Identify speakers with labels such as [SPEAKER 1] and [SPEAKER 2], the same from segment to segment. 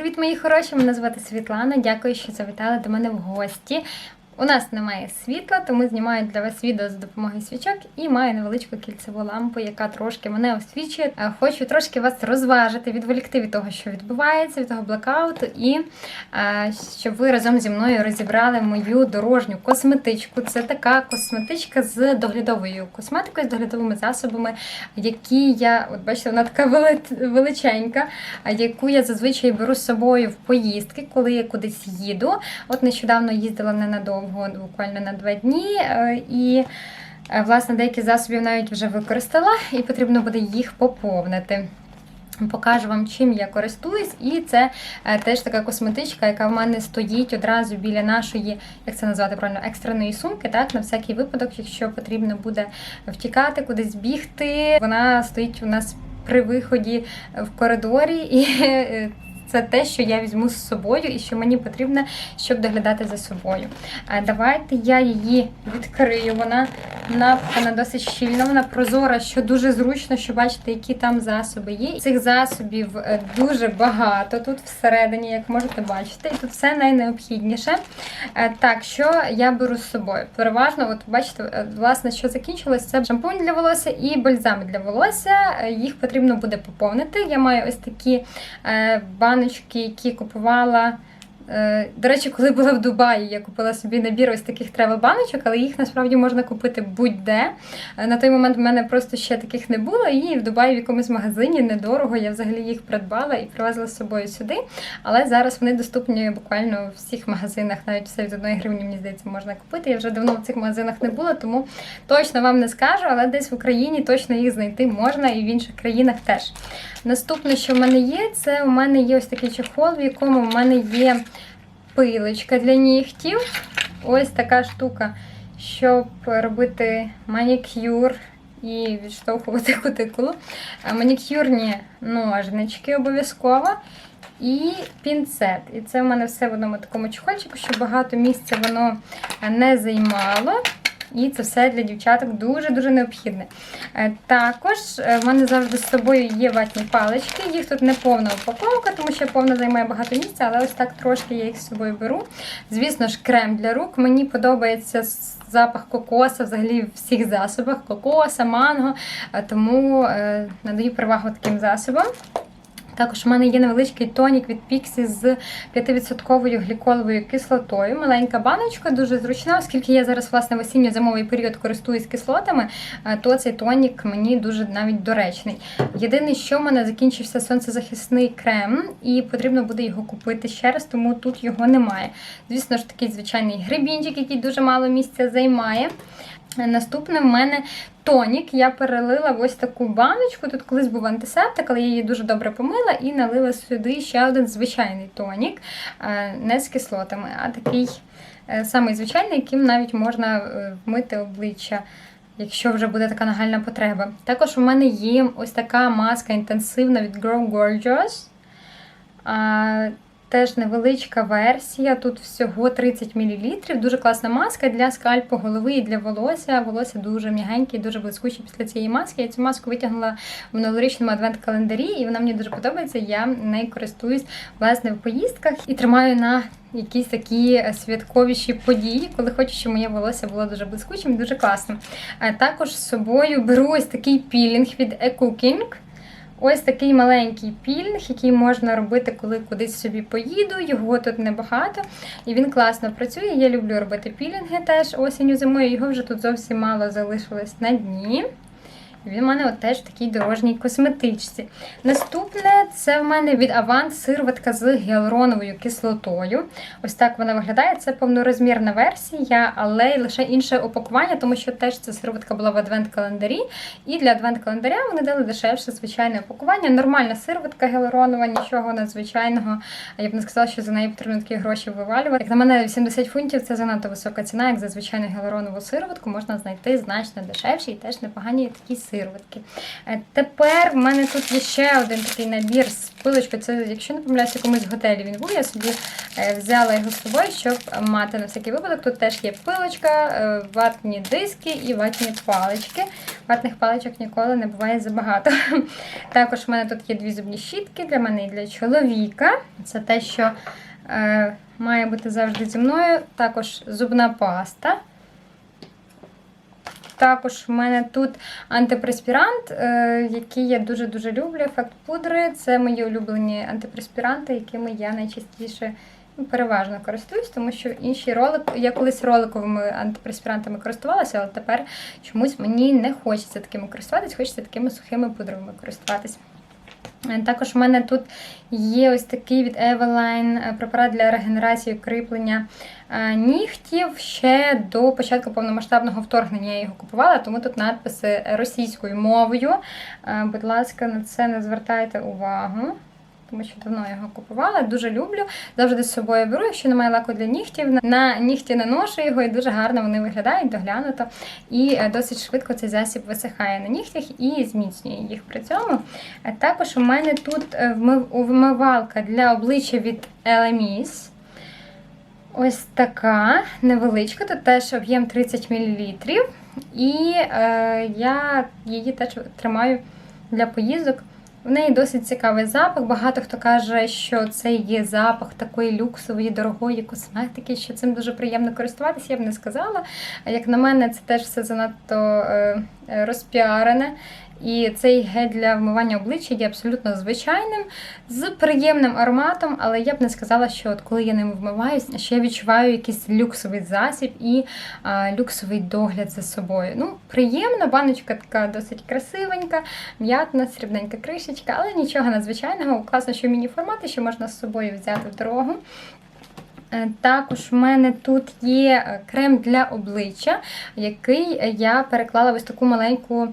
[SPEAKER 1] Привіт, мої хороші! Мене звати Світлана. Дякую, що завітали до мене в гості. У нас немає світла, тому знімаю для вас відео за допомогою свічок і маю невеличку кільцеву лампу, яка трошки мене освічує. Е, Хочу трошки вас розважити, відволікти від того, що відбувається, від того блокауту, і е, щоб ви разом зі мною розібрали мою дорожню косметичку. Це така косметичка з доглядовою косметикою, з доглядовими засобами, які я, от бачите, вона така величенька, яку я зазвичай беру з собою в поїздки, коли я кудись їду. От нещодавно їздила ненадовго, буквально на два дні, е, і е, власне деякі засобів навіть вже використала, і потрібно буде їх поповнити. Покажу вам, чим я користуюсь, і це е, теж така косметичка, яка в мене стоїть одразу біля нашої, як це назвати правильно, екстреної сумки, так, на всякий випадок, якщо потрібно буде втікати, кудись бігти. Вона стоїть у нас при виході в коридорі, і це те, що я візьму з собою і що мені потрібно, щоб доглядати за собою. Давайте я її відкрию. Вона напхана досить щільно, вона прозора, що дуже зручно, що бачите, які там засоби є. Цих засобів е, дуже багато тут всередині, як можете бачити, і тут все найнеобхідніше. Е, Так, що я беру з собою? Переважно, от бачите, е, власне, що закінчилось, це шампунь для волосся і бальзами для волосся. Їх потрібно буде поповнити. Я маю ось такі е, баночки, які купувала. Е, До речі, коли була в Дубаї, я купила собі набір ось таких тревел-баночок, але їх насправді можна купити будь-де. Е, На той момент в мене просто ще таких не було, і в Дубаї в якомусь магазині недорого я взагалі їх придбала і привезла з собою сюди. Але зараз вони доступні буквально в всіх магазинах, навіть все від одної гривні, мені здається, можна купити. Я вже давно в цих магазинах не була, тому точно вам не скажу, але десь в Україні точно їх знайти можна і в інших країнах теж. Наступне, що в мене є, це у мене є ось такий чохол, в якому в мене є пилочка для нігтів. Ось така штука, щоб робити манікюр і відштовхувати кутикулу. Манікюрні ножнички обов'язково. І пінцет. І це в мене все в одному такому чехольчику, щоб багато місця воно не займало. І це все для дівчаток дуже-дуже необхідне. Е, Також е, в мене завжди з собою є ватні палички. Їх тут не повна упаковка, тому що повна займає багато місця, але ось так трошки я їх з собою беру. Звісно ж, крем для рук. Мені подобається запах кокоса взагалі в всіх засобах: кокоса, манго. Е, Тому надаю перевагу таким засобам. Також у мене є невеличкий тонік від Pixi з 5% гліколовою кислотою. Маленька баночка, дуже зручна, оскільки я зараз власне в осінньо-зимовий період користуюсь кислотами, е, то цей тонік мені дуже навіть доречний. Єдине, що в мене закінчився сонцезахисний крем, і потрібно буде його купити ще раз, тому тут його немає. Звісно ж, такий звичайний грибінчик, який дуже мало місця займає. Наступне в мене тонік. Я перелила ось таку баночку. Тут колись був антисептик, але я її дуже добре помила і налила сюди ще один звичайний тонік, е, не з кислотами, а такий е, самий звичайний, яким навіть можна е, вмити обличчя. Якщо вже буде така нагальна потреба. Також у мене є ось така маска інтенсивна від Grow Gorgeous. Теж невеличка версія. Тут всього 30 мл. Дуже класна маска для скальпу голови і для волосся. Волосся дуже м'ягеньке дуже блискуче після цієї маски. Я цю маску витягнула в минулорічному адвент-календарі, і вона мені дуже подобається. Я нею користуюсь власне в поїздках і тримаю на якісь такі е, святковіші події, коли хочу, щоб моє волосся було дуже блискучим, дуже класним. Також з собою беру ось такий пілінг від E-Cooking. Ось такий маленький пільг, який можна робити, коли кудись собі поїду. Його тут небагато. І він класно працює. Я люблю робити пілінги теж осінню зимою. Його вже тут зовсім мало залишилось на дні. Він у мене от теж в такій дорожній косметичці. Наступне це в мене від Avant сироватка з гіалуроновою кислотою. Ось так вона виглядає. Це повнорозмірна версія, але лише інше опакування, тому що теж ця сироватка була в адвент-календарі. І для адвент-календаря вони дали дешевше звичайне опакування. Нормальна сироватка гіалуронова, нічого надзвичайного. Я б не сказала, що за неї потрібно такі гроші вивалювати. Як на мене, 80 фунтів це занадто висока ціна, як за звичайну гіалуронову сироватку можна знайти значно дешевші і теж непогані такі сироватки. Е, Тепер в мене тут є ще один такий набір з пилочкою. Це, якщо не помиляюся, якомусь готелі він був. Я собі е, взяла його з собою, щоб мати на всякий випадок. Тут теж є пилочка, е, ватні диски і ватні палички. Ватних паличок ніколи не буває забагато. Також в мене тут є дві зубні щітки для мене і для чоловіка. Це те, що має бути завжди зі мною. Також зубна паста. Також в мене тут антипреспірант, е, який я дуже-дуже люблю. Ефект пудри. Це мої улюблені антипреспіранти, якими я найчастіше ну, переважно користуюсь, тому що інші ролики, я колись роликовими антипреспірантами користувалася, але тепер чомусь мені не хочеться такими користуватись, хочеться такими сухими пудровими користуватись. Також в мене тут є ось такий від Eveline е, препарат для регенерації кріплення е, нігтів. Ще до початку повномасштабного вторгнення я його купувала, тому тут надписи російською мовою. Е, Будь ласка, на це не звертайте увагу. Тому що давно його купувала, дуже люблю. Завжди з собою беру, якщо немає лаку для нігтів. На нігті наношу його і дуже гарно вони виглядають, доглянуто. І е, досить швидко цей засіб висихає на нігтях і зміцнює їх при цьому. Також у мене тут е, вмивалка для обличчя від LMS. Ось така невеличка, тут теж об'єм 30 мл. І е, я її теж тримаю для поїздок. В неї досить цікавий запах. Багато хто каже, що це є запах такої люксової, дорогої косметики, що цим дуже приємно користуватися, я б не сказала. Як на мене, це теж все занадто е, е, розпіарене. І цей гель для вмивання обличчя є абсолютно звичайним, з приємним ароматом, але я б не сказала, що от коли я ним вмиваюсь, що я відчуваю якийсь люксовий засіб і а, люксовий догляд за собою. Ну, приємна, баночка така досить красивенька, м'ятна, срібненька кришечка, але нічого надзвичайного. Класно, що міні-формати, що можна з собою взяти в дорогу. Е, Також в мене тут є е, крем для обличчя, який я переклала в ось таку маленьку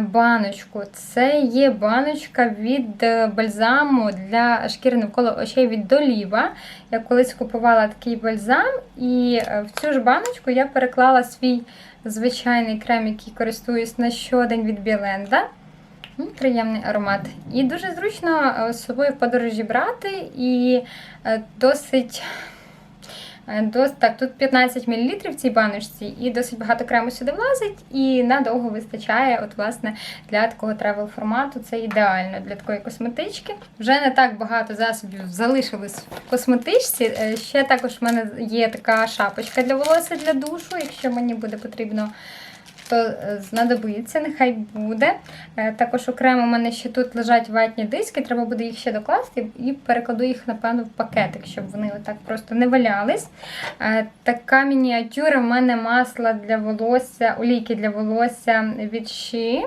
[SPEAKER 1] баночку. Це є баночка від е, бальзаму для шкіри навколо очей від Доліва. Я колись купувала такий бальзам, і е, в цю ж баночку я переклала свій звичайний крем, який користуюсь на щодень від Біленда. Приємний аромат. І дуже зручно е, з собою в подорожі брати, і досить. Е, так, тут 15 мл в цій баночці, і досить багато крему сюди влазить, і надовго вистачає, от, власне, для такого тревел формату. Це ідеально для такої косметички. Вже не так багато засобів залишилось в косметичці. Е, Ще також в мене є така шапочка для волосся для душу, якщо мені буде потрібно то е, знадобиться, нехай буде. Е, Також окремо у мене ще тут лежать ватні диски, треба буде їх ще докласти і перекладу їх, напевно, в пакетик, щоб вони отак просто не валялись. Е, Така мініатюра в мене масла для волосся, олійки для волосся від She.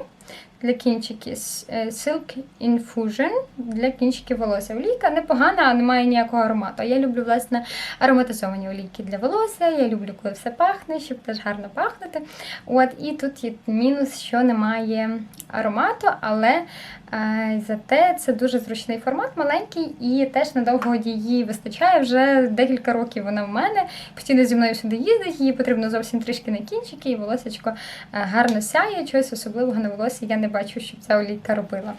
[SPEAKER 1] Для кінчиків е, Silk Infusion для кінчиків волосся. Олійка непогана, не має ніякого аромату. Я люблю, власне, ароматизовані олійки для волосся. Я люблю, коли все пахне, щоб теж гарно пахнути. От, і тут є мінус, що немає аромату, але е, зате це дуже зручний формат, маленький, і теж надовго її вистачає. Вже декілька років вона в мене. Постійно зі мною сюди їздить, її потрібно зовсім трішки на кінчики, і волосечко е, гарно сяє. Чогось особливого на волосі я не бачу, щоб ця олійка робила.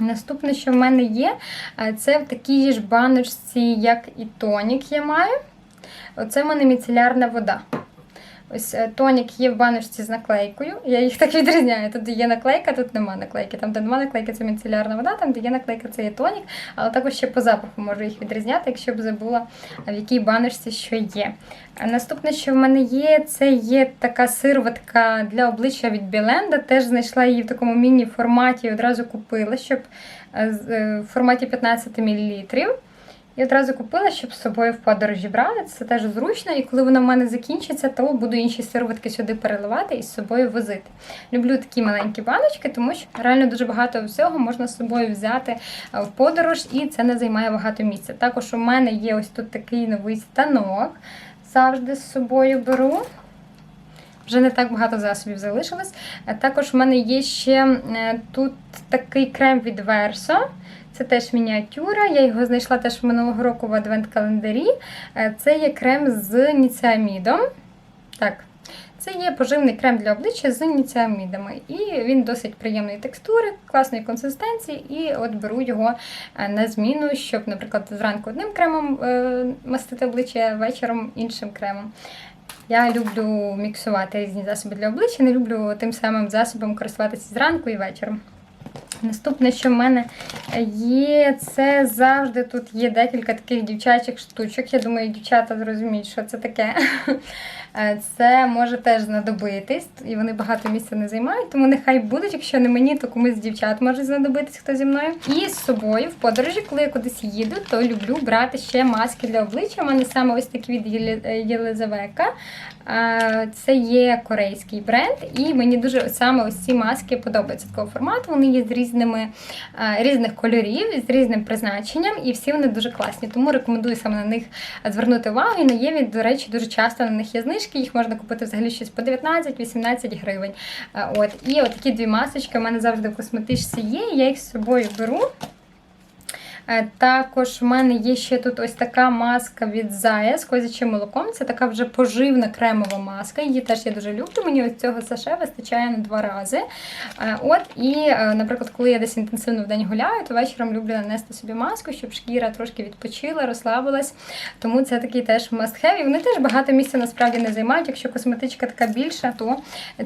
[SPEAKER 1] Наступне, що в мене є, е, це в такій ж баночці, як і тонік я маю. Оце в мене міцелярна вода. Ось е, тонік є в баночці з наклейкою. Я їх так відрізняю. Тут є наклейка, тут нема наклейки. Там, де нема наклейки, це міцелярна вода, там, де є наклейка, це є тонік. Але також ще по запаху можу їх відрізняти, якщо б забула, в якій баночці що є. Наступне, що в мене є, це є така сироватка для обличчя від Біленда. Теж знайшла її в такому міні-форматі і одразу купила, щоб е, е, в форматі 15 мл. І одразу купила, щоб з собою в подорожі брати. Це теж зручно, і коли воно в мене закінчиться, то буду інші сироватки сюди переливати і з собою возити. Люблю такі маленькі баночки, тому що реально дуже багато всього можна з собою взяти е, в подорож, і це не займає багато місця. Також у мене є ось тут такий новий станок. Завжди з собою беру. Вже не так багато засобів залишилось. Е, Також в мене є ще е, тут такий крем від Verso. Це теж мініатюра. Я його знайшла теж минулого року в адвент-календарі. Е, Це є крем з ніцеамідом. Так, Це є поживний крем для обличчя з ніціамідами. І він досить приємної текстури, класної консистенції, і от беру його на зміну, щоб, наприклад, зранку одним кремом мастити обличчя, а вечором іншим кремом. Я люблю міксувати різні засоби для обличчя, не люблю тим самим засобом користуватися зранку і вечором. Наступне, що в мене є, це завжди тут є декілька таких дівчачих штучок. Я думаю, дівчата зрозуміють, що це таке. Е, Це може теж знадобитись, і вони багато місця не займають, тому нехай будуть, якщо не мені, то комусь з дівчат може знадобитись, хто зі мною. І з собою в подорожі, коли я кудись їду, то люблю брати ще маски для обличчя. У мене саме ось такі від Єлизавека. Е, Це є корейський бренд, і мені дуже саме ось ці маски подобаються такого формату. Вони є з різними е, різних кольорів, з різним призначенням, і всі вони дуже класні. Тому рекомендую саме на них звернути увагу. І на Єві, до речі, дуже часто на них є знижки. Їх можна купити взагалі щось по 19-18 гривень. Е, От і от такі дві масочки у мене завжди в косметичці є. Я їх з собою беру. Е, Також в мене є ще тут ось така маска від Зая з козячим молоком. Це така вже поживна кремова маска. Її теж я дуже люблю. Мені ось цього саше вистачає на два рази. Е, От, і, е, наприклад, коли я десь інтенсивно в день гуляю, то вечором люблю нанести собі маску, щоб шкіра трошки відпочила, розслабилась. Тому це такий теж must-have. І вони теж багато місця насправді не займають. Якщо косметичка така більша, то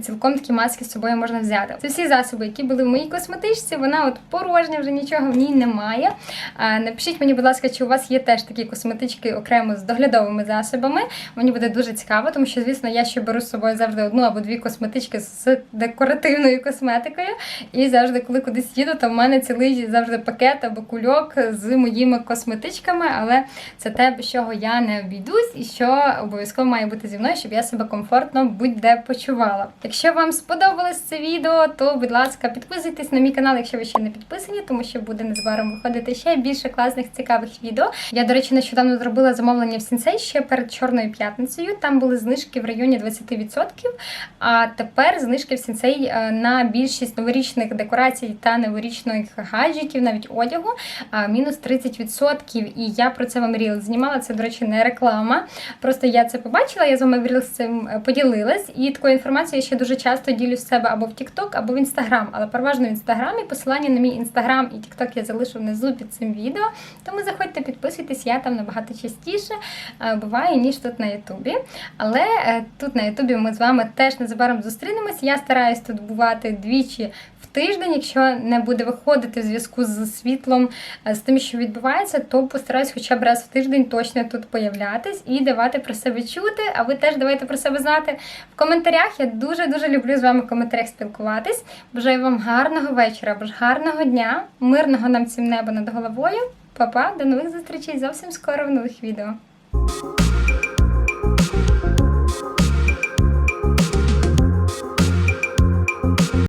[SPEAKER 1] цілком такі маски з собою можна взяти. Це всі засоби, які були в моїй косметичці. Вона от порожня, вже нічого в ній немає. Напишіть мені, будь ласка, чи у вас є теж такі косметички окремо з доглядовими засобами. Мені буде дуже цікаво, тому що, звісно, я ще беру з собою завжди одну або дві косметички з декоративною косметикою. І завжди, коли кудись їду, то в мене цілий завжди пакет або кульок з моїми косметичками, але це те, без чого я не обійдусь, і що обов'язково має бути зі мною, щоб я себе комфортно будь-де почувала. Якщо вам сподобалось це відео, то будь ласка, підписуйтесь на мій канал, якщо ви ще не підписані, тому що буде незабаром виходити ще більше класних цікавих відео. Я, до речі, нещодавно зробила замовлення в Сінсей ще перед Чорною п'ятницею. Там були знижки в районі 20%. А тепер знижки в Сінсей е, на більшість новорічних декорацій та новорічних гаджетів, навіть одягу, мінус 30%. І я про це вам ріл знімала. Це, до речі, не реклама. Просто я це побачила, я з вами в ріл з цим е, поділилась. І такою інформацією я ще дуже часто ділюсь з себе або в TikTok, або в Instagram. Але переважно в Інстаграмі. Посилання на мій інстаграм і TikTok я залишу внизу під цим відео. Тому заходьте, підписуйтесь, я там набагато частіше е, буваю, ніж тут на Ютубі. Але е, тут на Ютубі ми з вами теж незабаром зустрінемось. Я стараюсь тут бувати двічі тиждень. Якщо не буде виходити в зв'язку з світлом, е, з тим, що відбувається, то постараюсь хоча б раз в тиждень точно тут появлятись і давати про себе чути. А ви теж давайте про себе знати в коментарях. Я дуже дуже люблю з вами в коментарях спілкуватись. Бажаю вам гарного вечора, або ж гарного дня, мирного нам всім неба над головою. Па-па, до нових зустрічей зовсім скоро в нових відео.